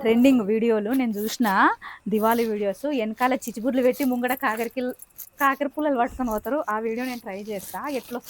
Trending వీడియోలు నేను చూసిన దివాళీ వీడియోస్. వెనకాల చిచ్చుబుర్లు పెట్టి ముంగడ కాకరికి కాకర పుల్లలు పట్టుకొని పోతారు. ఆ వీడియో నేను ట్రై చేస్తా. ఎట్లా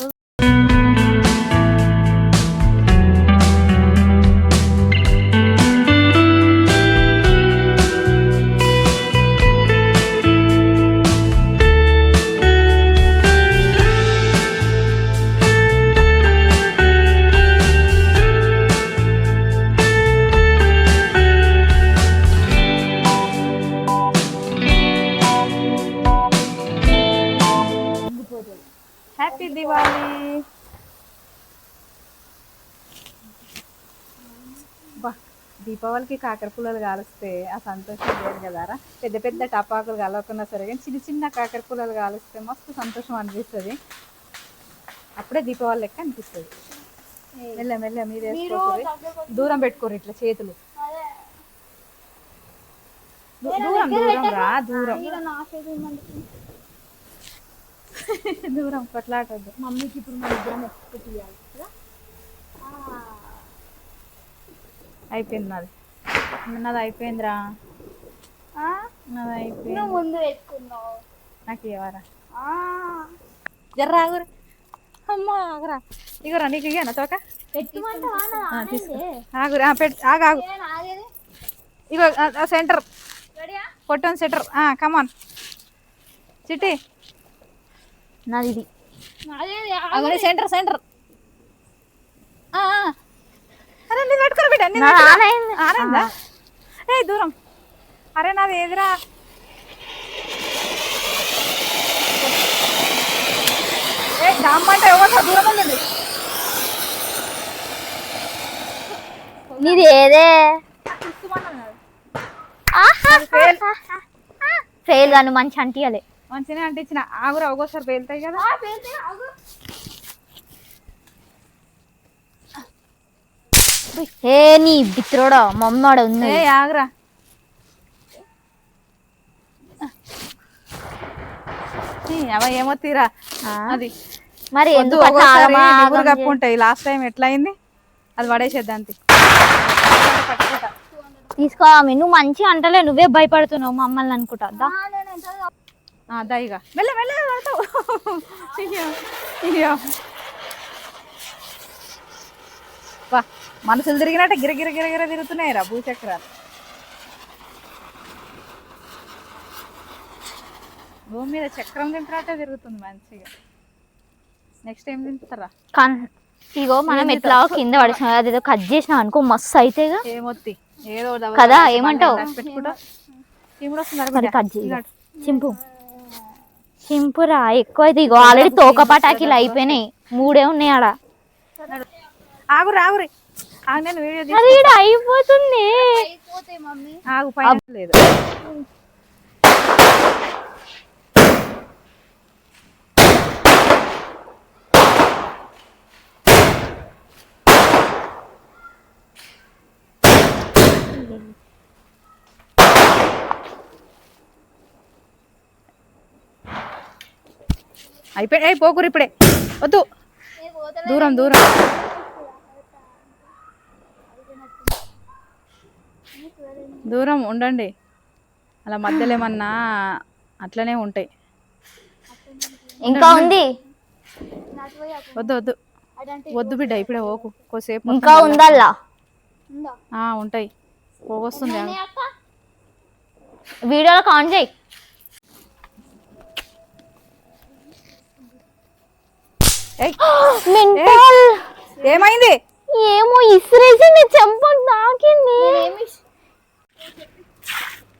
హ్యాపీ దివాళీ దీపావళికి కాకర పుల్లలు కాలుస్తే ఆ సంతోషం వేరు కదారా? పెద్ద పెద్ద టపాకులు కలవకున్నా సరే కానీ చిన్న చిన్న కాకర పుల్లలు కాలుస్తే మస్తు సంతోషం అనిపిస్తుంది. అప్పుడే దీపావళి లెక్క అనిపిస్తుంది. మెల్ల మెల్ల మీరు దూరం పెట్టుకోరు ఇట్లా చేతులు. దూరం దూరం రా దూరం. దూరం కొట్లాటొద్దు మమ్మీకి ఇప్పుడు మన ఇద్దరం? ఆ. అయిపోయింది నాది. నాది అయిపోయిందిరా? నాది అయిపోయింది. ముందు పెట్టుకున్నావు. నాకు ఇవ్వరా? ఆ. జర్రా ఆగురా అమ్మా ఆగురా. ఇగోరా నీకు ఇయ్యనా తోక. ఆగురా పెట్టు ఆగు ఆగు? ఇగో సెంటర్? పొట్టన్ సెంటర్. Come on Chitti. నాది ఇది సెంటర్ సెంటర్. అరే నీది పెట్టుకోరు బిడ్డ. ఆనైంది. ఏ దూరం. అరే నాది ఏదిరా? ఏ దామ్మంటే ఎవరు దూరం ఉండండి నీది ఏదే? ఫెయిల్ గాను మంచి అంటియాలి. మంచిగా అంటే ఇచ్చిన ఆగురా ఒక్కోసారి పేలుతాయి కదా. ఆ, పేరుతే, ఆగు. ఏ నీ బిత్రోడా మమ్మడ ఉంది. ఏ ఆగురా. అవ ఏమో తీరా? అది. మరి ఎందుకు కప్పుకుంటాయి లాస్ట్ టైం ఎట్లా అయింది అది పడేసేద్దాం అంతే. తీసుకో ఆమె. నువ్వు మంచిగా అంటలే నువ్వే భయపడుతున్నావు మమ్మల్ని అనుకుంటా. దాయిగా మెల్ల మెల్ల పడతావు. అయ్యో అయ్యో వా మనసులు తిరిగినట్టు గిరగిర గిరగిర తిరుగుతున్నాయి రా భూచక్రాలు. భూమి మీద చక్రం తింటున్నట్టే తిరుగుతుంది మంచిగా. నెక్స్ట్ ఏం తింటారా? కన్ ఇగో మనం ఎట్లా కింద పడేసిన అదేదో కట్ చేసినాం అనుకో మస్తు అవుతాయిగా ఏమొత్తి ఏదో కదా. ఏమంటావు? కట్ చేయి చింపు. చింపురా ఎక్కువ అయితే ఇగో ఆల్రెడీ తోక పటాకీలు అయిపోయినాయి. మూడే ఉన్నాయి ఆడ. ఆగురు ఆగురి ఆగు నేను వీడియో తీ- అది ఈడ అయిపోతుంది. ఆగు పైన లేదు. అయిపోయి అయి పోకురు ఇప్పుడే. వద్దు. దూరం దూరం. దూరం ఉండండి. అలా మధ్యలో ఏమన్నా అట్లనే ఉంటాయి. ఇంకా ఉంది? వద్దు వద్దు. వద్దు బిడ్డ ఇప్పుడే ఓకు కోసేపు ఇంకా ఉందల్లా ఉందా ఆ, ఉంటాయి. పోగొస్తుంది వీడియోలో కాన్ చేయి. మెంటల్. ఏమైంది? ఏమో ఇసిరేసి నీ చెంప తాకింది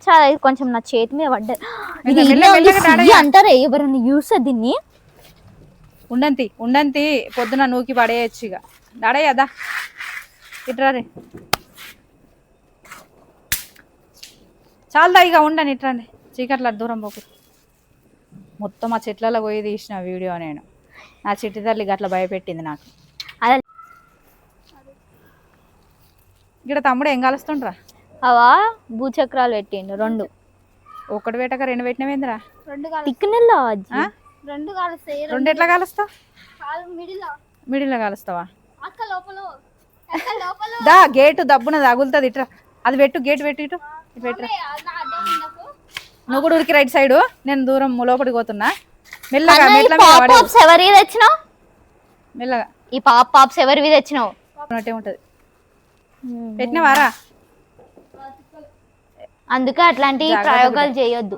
చాలా ఇది కొంచెం నా చేతి మీద పడ్డది. అంటారే? ఎవరైనా చూస్తే దీన్ని? ఉండంతి ఉండంతి. పొద్దున నూకి పడేయచ్చు ఇక. దాడయ్యదా ఇట్రా రే. చాలదా ఇక ఉండండి ఇట్రండి చీకట్ల దూరం పోకు. మొత్తం ఆ చెట్లలో పోయి తీసిన వీడియో నేను. నా చిట్టి తల్లి గట్ల భయపెట్టింది నాకు. అదే ఇక్కడ తమ్ముడు ఏం కలుస్తుండ్రా? అవా భూచక్రాలు పెట్టిండు రెండు. ఒక్కటి పెట్టక రెండు పెట్టినవేందిరా? రెండు ఆ? రెండు కాలుస్తాయి రెండు ఎట్లా కాలుస్తావు? కాలు మిడిల్ మిడిల్లో కాలుస్తావా? అక్క లోపల అక్క లోపల దా గేటు దబ్బున తగులుతుంది ఇట్రా అది పెట్టు గేట్ పెట్టి ఇటు. ఇటు పెట్టు. నువ్వు కూడా ఉరికి రైట్ సైడ్ నేను దూరం లోపలికి పోతున్నా. మెల్లగా పాప్స్ ఎవరివి తెచ్చినావు? మెల్లగా. ఈ పాప్ పాప్స్ ఎవరివి తెచ్చినావు? ఉన్నట్టే ఉంటది. పెట్టినవారా? అందుకే అట్లాంటి ప్రయోగాలు చేయొద్దు.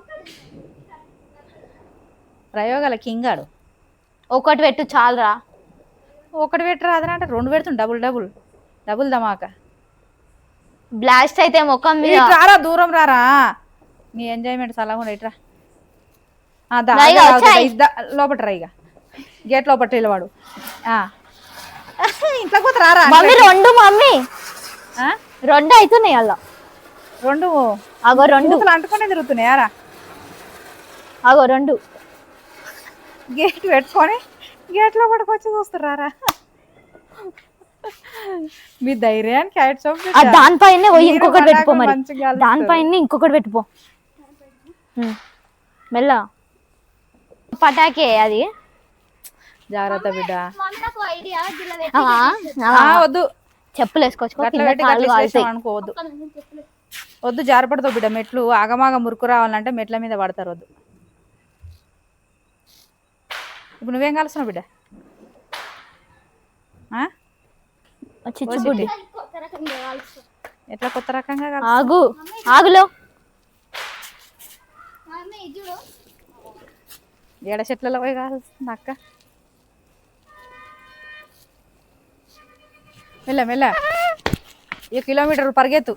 ప్రయోగాల కింగాడు. ఒకటి పెట్టు చాలురా. ఒకటి పెట్టరా అదనంటే రెండు పెడుతుంది డబుల్ డబుల్ డబుల్ ధమాకా. బ్లాస్ట్ అయితే ముఖం మీద. రారా దూరం రారా. నీ ఎంజాయ్మెంట్ సలహా ఇట్రా ఆ, దా, రా ఇక, దా, వచ్చేయ్. దా, లోపట రా ఇక. గేట్ లోపట ఆ. ఇంట్లో పోతే రారా? మమ్మీ రెండు మమ్మీ? రెండు అవుతున్నాయి అలా. రెండు. అగో రెండు. అంటుకొని తిరుగుతున్నాయారా అగో రెండు. గేట్ పెట్టుకొని గేట్ లోపలికి వచ్చి చూస్తున్నారా? మీ ధైర్యానికి హ్యాట్స్ ఆఫ్ దానిపైనే పోయి ఇంకొకటి పెట్టుకో మరి. దానిపైన ఇంకొకటి పెట్టుకో. మెల్ల. పటాకే అది. జాగ్రత్త బిడ్డ. వద్దు. చెప్పులు వేసుకోవచ్చు వద్దు. జారపడతావు బిడ్డ మెట్లు ఆగమాగ మురుకు రావాలంటే మెట్ల మీద పడతారు వద్దు. ఇప్పుడు నువ్వేం కలుస్తున్నావు బిడ్డ? ఎట్లా కొత్త రకంగా ఆగు. ఆగులో. ఏడ చెట్లలో పోయి కాలుస్తుంది అక్క? మెల్ల మెల్ల. ఈ కిలోమీటర్ పరిగెత్తు.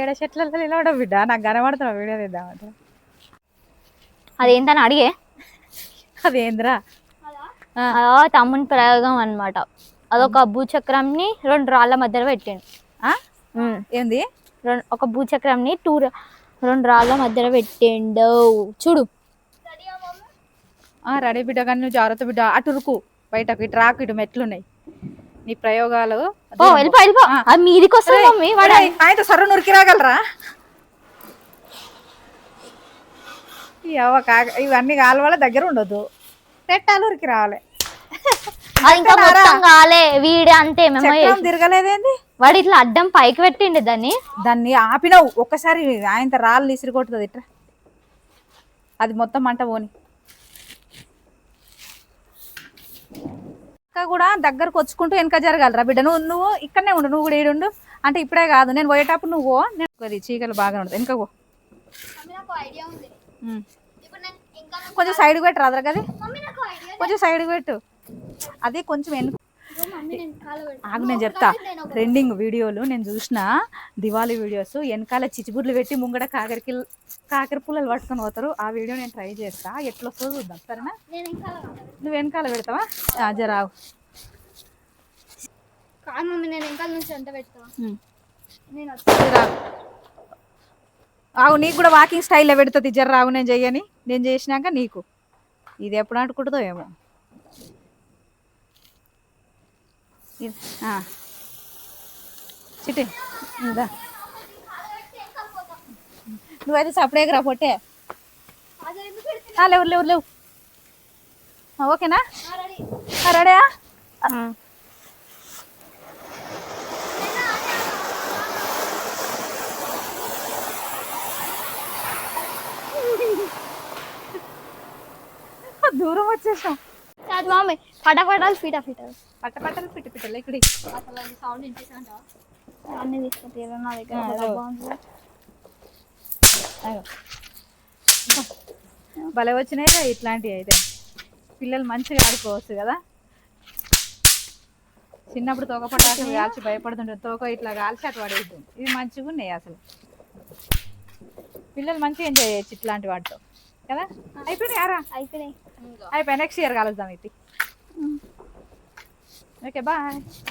ఏడ చెట్లలో నిలవడం బిడ్డ? నాకు కనబడుతున్నా వీడియో తీద్దామంటే అదేంటని అడిగే. అదేంద్రా? తమ్ముని ప్రయోగం అన్నమాట. అదొక భూచక్రంని రెండు రాళ్ళ మధ్యలో పెట్టిండు. ఏంది? రెండు ఒక భూచక్రంని టూ రెండు రాళ్ళ మధ్యలో పెట్టిండు చూడు. ఆ, రెడీ బిడ్డ కానీ నువ్వు జాగ్రత్త బిడ్డ. అటు ఉరుకు. బయటకు ఇటు రాకు ఇటు మెట్లున్నాయి. నీ ప్రయోగాలు మీదికి మమ్మీ వాడు ఆయనతో సర్ర నురికి రాగలరా? కాక ఇవన్నీ కాలు వాళ్ళ దగ్గర ఉండొద్దు. పెట్టాలి ఉరికి రావాలి ఇంకా కాలే. వీడే అంతే మేము తిరగలేదేంది? వాడు ఇట్లా అడ్డం పైకి పెట్టిండు దాన్ని. దాన్ని ఆపినావు. ఒక్కసారి ఆయనతో రాళ్ళు ఇసిరి కొట్టుతుంది ఇట్లా అది మొత్తం మంట పోని. ఇంకా కూడా దగ్గరకు వచ్చుకుంటూ వెనక జరగాలరా బిడ్డ. నువ్వు నువ్వు ఇక్కడనే ఉండు. నువ్వు కూడా ఈడుండు అంటే ఇప్పుడే కాదు. నేను పోయేటప్పుడు నువ్వు. నేను చీకలు బాగా ఉంటుంది. వెనక పో. కొంచెం సైడ్కి పెట్టు రాదురా కదా కొంచెం సైడ్కి పెట్టు. అది కొంచెం వెనుక ఆగు నేను చెప్తా. ట్రెండింగ్ వీడియోలు నేను చూసిన దివాళీ వీడియోస్ వెనకాల చిచ్చుబుడ్లు పెట్టి ముంగడ కాకరికి కాకర పుల్లలు పట్టుకొని పోతారు. ఆ వీడియో నేను ట్రై చేస్తా. ఎట్లా వస్తుందో చూద్దాం. సరేనా? నువ్వు వెనకాల పెడతావా? ఆ, జర ఆగు. కాదు మమ్మీ నేను ఇంకా నుంచి ఎంత పెడతా ఉమ్. నేను జర ఆగు. ఆగు నీకు కూడా వాకింగ్ స్టైల్లో పెడుతుంది జర రాగు నేను చెయ్యని. నేను చేసినాక నీకు. ఇది ఎప్పుడు అంటుకుంటుందో ఏమో. ఇందా. నువ్వైతే సపరేట్గా రా పొట్టే. లేవు లేవు లేవు. ఓకేనా? రెడీయా దూరం వచ్చేసాం. కాదు మమ్మీ పటపటాలు ఫీట ఫీటలు పట్ట పట్టలు పిట్టి పిట్టలు ఇక్కడ అసలు అది సౌండ్ వినిపిస్తుంటా అన్ని తీసుకుంటే నా దగ్గర ఉంది. భలే వచ్చినాయి ఇట్లాంటివి అయితే. పిల్లలు మంచిగా ఆడుకోవచ్చు కదా. చిన్నప్పుడు తోక పటాకులు కాల్చి భయపడుతుంటారు. తోక ఇట్లా కాల్చి అటు పడేద్దాం ఇవి మంచిగా ఉన్నాయి అసలు. పిల్లలు మంచిగా ఎంజాయ్ చేయొచ్చు ఇట్లాంటి వాటితో. కదా? అయిపోయినాయి యారా అయిపోయినాయి. అయిపోయి నెక్స్ట్ ఇయర్ కలుద్దాం ఇది ఓకే బాయ్